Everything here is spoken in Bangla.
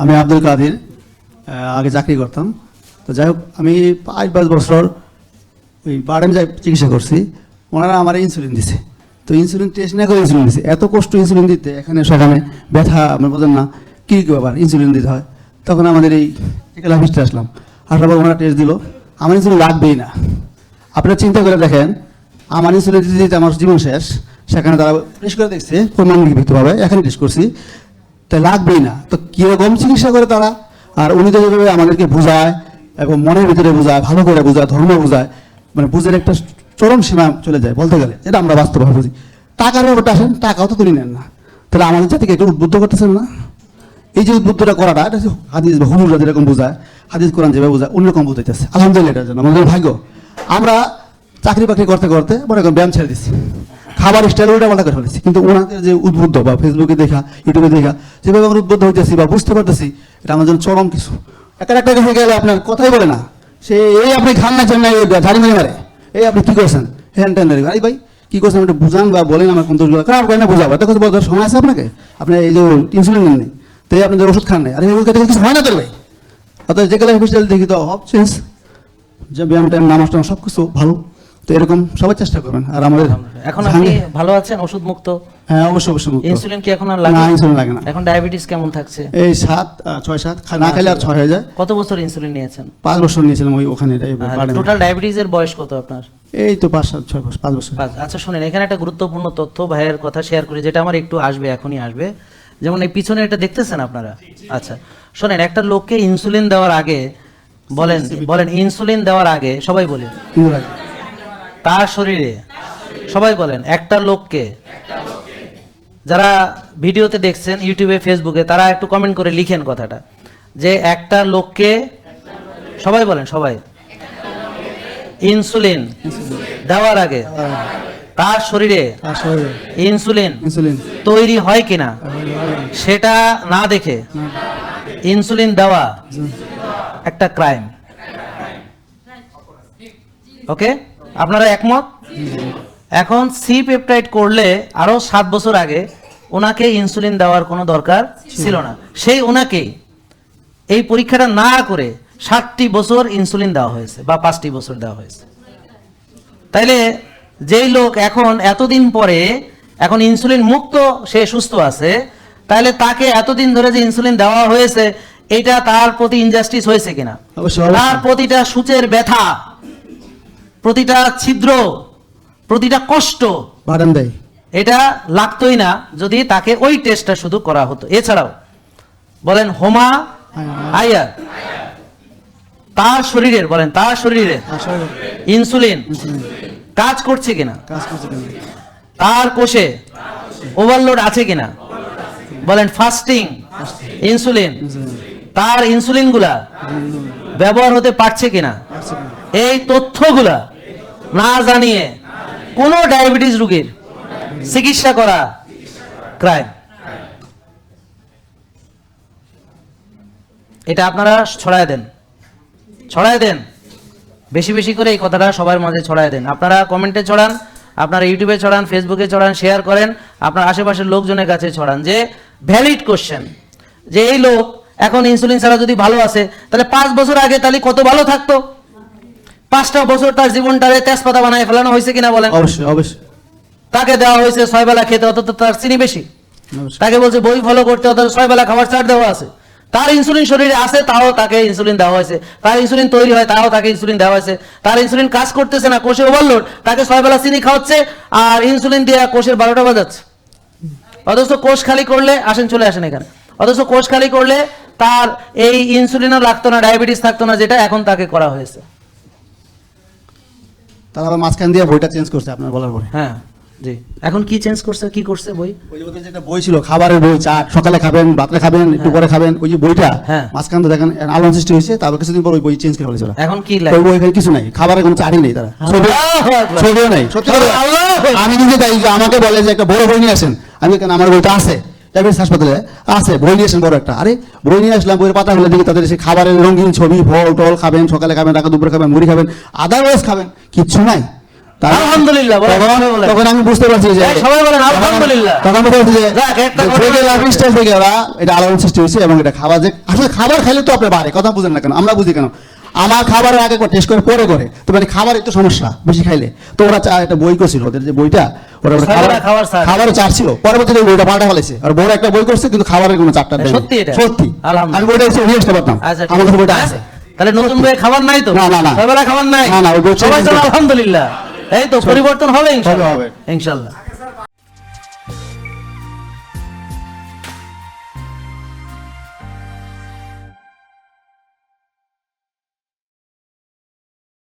আমি আব্দুল কাদির আগে চাকরি করতাম। তো যাই হোক, আমি পাঁচ পাঁচ বছর ওই বাড়াম যাই চিকিৎসা করছি। ওনারা আমার ইনসুলিন দিছে। তো ইনসুলিন টেস্ট না করে ইনসুলিন দিছে। এত কষ্ট ইনসুলিন দিতে, এখানে সেখানে ব্যথা, আপনি বোঝেন না, কী কী ব্যাপার ইনসুলিন দিতে হয়? তখন আমাদের এই একলা অফিসটা আসলাম। আসার পর ওনারা টেস্ট দিল। আমার ইনসুলিন লাগবেই না। আপনারা চিন্তা করে দেখেন, আমার ইনসুলিন দিতে আমার জীবন শেষ। সেখানে তারা টেস্ট করে দেখছে প্রমাণিকভাবে এখানে টেস্ট করছি। তাই লাগবেই না। তো কীরকম চিকিৎসা করে তারা? আর উনি তো যেভাবে আমাদেরকে বোঝায় এবং মনের ভিতরে বোঝায়, ভালো করে বোঝায়, ধর্ম বোঝায় মানে বুঝের একটা চরম সীমা চলে যায় বলতে গেলে, যেটা আমরা বাস্তবভাবে বুঝি। টাকার ব্যাপারটা আসেন, টাকাও তো তুলে নেন না। তাহলে আমাদের জাতিকে একটু উদ্বুদ্ধ করতেছেন না? এই যে উদ্বুদ্ধটা করাটা, এটা হাদিস বা হুজুররা যেরকম বোঝায়, হাদিস, কোরআন যেভাবে বোঝায়, অন্যরকম বুঝাইতেছে। আলহামদুলিল্লাহ এটার জন্য আমাদের ভাগ্য। আমরা চাকরি বাকরি করতে করতে, মনে করেন ব্যায়াম ছেড়ে দিচ্ছি খাবার স্টাইল ওটা পাল্টা করে ফেলেছি। কিন্তু ওনাদের যে উদ্বুদ্ধ বা ফেসবুকে দেখা ইউটিউবে দেখা, যেভাবে আমরা উদ্বুদ্ধ হইতেছি বা বুঝতে পারতেছি, এটা আমার জন্য চরম কিছু। একটা একটা কাছে গেলে আপনার কথাই বলে না। সে, এই আপনি খান না চান না এই মেরে এই আপনি কি করছেন? হ্যান ট্যান আরে ভাই, কি করছেন? একটু বুঝান বা বলেন আমার কোন দোষগুলো। কারণ আপনার বোঝাবো। এটা কথা সময় আছে আপনাকে। আপনি এই যে ইনসুলিন নেন নেই তো এই আপনাদের ওষুধ খান নাই। আরে ওষুধ খেতে কিছু হয় না তোর ভাই। অর্থাৎ যে গেলে হসপিটাল দেখি তো হব চেঞ্জ যে ব্যায়াম ট্যায়াম নামাজ টামাজ সব কিছু ভালো। তো এরকম সবাই চেষ্টা করবেন। আর আমাদের এখন আপনি ভালো আছেন ওষুধ মুক্ত হ্যাঁ অবশ্যই অবশ্যই মুক্ত। ইনসুলিন কি এখন আর লাগে না ইনসুলিন লাগে না। এখন ডায়াবেটিস কেমন থাকছে? এই সাত আহ, ছয় সাত খা- না খেলে আর ছয় হয়ে যায়। কত বছর ইনসুলিন নিয়েছেন? পাঁচ বছর নিয়েছিলাম ওই ওখানে টোটাল ডায়াবেটিসের বয়স কত আপনার? এই তো পাঁচ সাত ছয় বছর পাঁচ বছর। আচ্ছা শুনেন এখানে একটা গুরুত্বপূর্ণ তথ্য ভাইয়ের কথা শেয়ার করি যেটা আমার একটু আসবে এখনই আসবে। যেমন এই পিছনে এটা দেখতেছেন আপনারা? আচ্ছা শোনেন একটা লোককে ইনসুলিন দেওয়ার আগে বলেন বলেন ইনসুলিন দেওয়ার আগে সবাই বলেন। তার শরীরে সবাই বলেন একটা লোককে যারা ভিডিওতে দেখছেন ইউটিউবে ফেসবুকে তারা একটু কমেন্ট করে লিখেন কথাটা। যে একটা লোককে সবাই বলেন সবাই ইনসুলিন দেওয়ার আগে তার শরীরে ইনসুলিন ইনসুলিন। তৈরি হয় কিনা সেটা না দেখে ইনসুলিন দেওয়া একটা ক্রাইম। ওকে? আপনারা একমত? এখন সি পেপটাইড করলে আরও সাত বছর আগে ওনাকে ইনসুলিন দেওয়ার কোনো দরকার ছিল না। সেই ওনাকে এই পরীক্ষাটা না করে ষাটটি বছর ইনসুলিন দেওয়া হয়েছে বা পাঁচটি বছর দেওয়া হয়েছে। তাইলে যেই লোক এখন এতদিন পরে এখন ইনসুলিন মুক্ত সে সুস্থ আছে তাহলে তাকে এতদিন ধরে যে ইনসুলিন দেওয়া হয়েছে এটা তার প্রতি ইনজাস্টিস হয়েছে কিনা। তার প্রতিটা সূচের ব্যথা প্রতিটা ছিদ্র প্রতিটা কষ্ট বাদাম দেয়। এটা লাগতোই না যদি তাকে ওই টেস্টটা শুধু করা হতো। এছাড়াও বলেন হোমা আয়ার তার শরীরের বলেন তার শরীরে ইনসুলিন কাজ করছে কিনা? তার কোষে ওভারলোড আছে কিনা? বলেন ফাস্টিং ইনসুলিন। তার ইনসুলিন। গুলা ব্যবহার হতে পারছে কিনা? এই তথ্যগুলা না জানিয়ে কোন ডায়াবেটিস রোগীর চিকিৎসা করা ক্রাইম এটা আপনারা ছড়ায় দেন। ছড়ায় দেন। বেশি বেশি করে এই কথাটা সবার মাঝে ছড়ায় দেন। আপনারা কমেন্টে ছড়ান, আপনারা ইউটিউবে ছড়ান ফেসবুকে ছড়ান শেয়ার করেন, আপনার আশেপাশের লোকজনের কাছে ছড়ান যে ভ্যালিড কোশ্চেন যে এই লোক এখন ইনসুলিন ছাড়া যদি ভালো আছে, তাহলে পাঁচ বছর আগে তাহলে কত ভালো থাকতো? পাঁচটা বছর তার জীবনটারে তেজপাতা বানায় ফেলানো হয়েছে কিনা বলেন? অবশ্যই অবশ্যই। তাকে দেওয়া হয়েছে ছয় বেলা খেতে অত তার চিনি বেশি। তাকে বলছে বই ফলো করতে অত ছয় বেলা খাবার চার দেওয়া আছে। তার ইনসুলিন শরীরে আছে তাও তাকে ইনসুলিন দেওয়া হয়েছে। তার ইনসুলিন তৈরি হয় তাও তাকে ইনসুলিন দেওয়া হয়েছে। তার ইনসুলিন কাজ করতেছে না কোষে ওভারলোড তাকে ছয় বেলা চিনি খাওয়াচ্ছে আর ইনসুলিন দিয়ে কোষের বারোটা বাজাচ্ছে। অথচ কোষ খালি করলে আসেন চলে আসেন এখানে। অথচ কোষ খালি করলে তার এই ইনসুলিনও লাগতো না ডায়াবেটিস থাকতো না যেটা এখন তাকে করা হয়েছে। তারা আবার মাঝখান দিয়ে বইটা চেঞ্জ করছে আপনার বলার পরে। হ্যাঁ জি। এখন কি চেঞ্জ করছে কি করছে বই? ওই যে ওদের যেটা বই ছিল খাবারের বই চা সকালে খাবেন রাত্রে খাবেন একটু পরে খাবেন ওই যে বইটা হ্যাঁ। মাঝখান দিয়ে দেখেন আলোড়ন সৃষ্টি হয়েছে তারপর কিছুদিন পর ওই বই চেঞ্জ করে ফেলেছে এখন কি ওই বই কিছু নাই খাবারের কোনো চাটই নেই তারা। ছবিও নাই। আমি নিজে তাই আমাকে বলে যে একটা বড় বই নিয়ে আসেন। আমি কেন আমার বইটা আছে? ডায়াবেটিস হাসপাতালে আছে বই নিয়ে আসেন বড় একটা। আরে বই নিয়ে আসলাম বইয়ের পাতা হলে দেখি তাদের সেই খাবারের রঙিন ছবি ফল টল খাবেন সকালে খাবেন রাখা দুপুরে খাবেন মুড়ি খাবেন আদারওয়াইজ খাবেন কিচ্ছু নাই। আলহামদুলিল্লাহ, তখন আমি বুঝতে পারছি যে সবাই বলেন, আলহামদুলিল্লাহ। তখন বুঝতে যে যাক, একটা যে ঘটনা থেকে লাভ ঘটেছে। স্টেজ থেকে ওরা? এটা আলোড়ন সৃষ্টি হয়েছে এবং এটা খাবার যে আসলে খাবার খাইলে তো আপনার বাড়ে কথা বুঝেন না কেন আমরা বুঝি কেন। আমার খাবারের আগে করে টেস্ট করে পরে করে। তো মানে খাবার একটু সমস্যা বেশি খাইলে। তো ওরা চা- একটা বই করছিল ওদের যে বইটা ওরা খাবার খাবারের চার ছিল। পরবর্তীতে বইটা পাল্টা ফেলেছে। আর বড় একটা বই করছে কিন্তু খাবারের কোনো চারটা সত্যি এটা? সত্যি। আমি বইটা এসে নিয়ে আসতে পারতাম আমার কাছে বইটা? আছে। তাহলে নতুন বইয়ে খাবার নাই তো? না, না, না। খাবার নাই? না, না, আলহামদুলিল্লাহ। এই তো পরিবর্তন হবে ইনশাল্লাহ। হবে। ইনশাল্লাহ।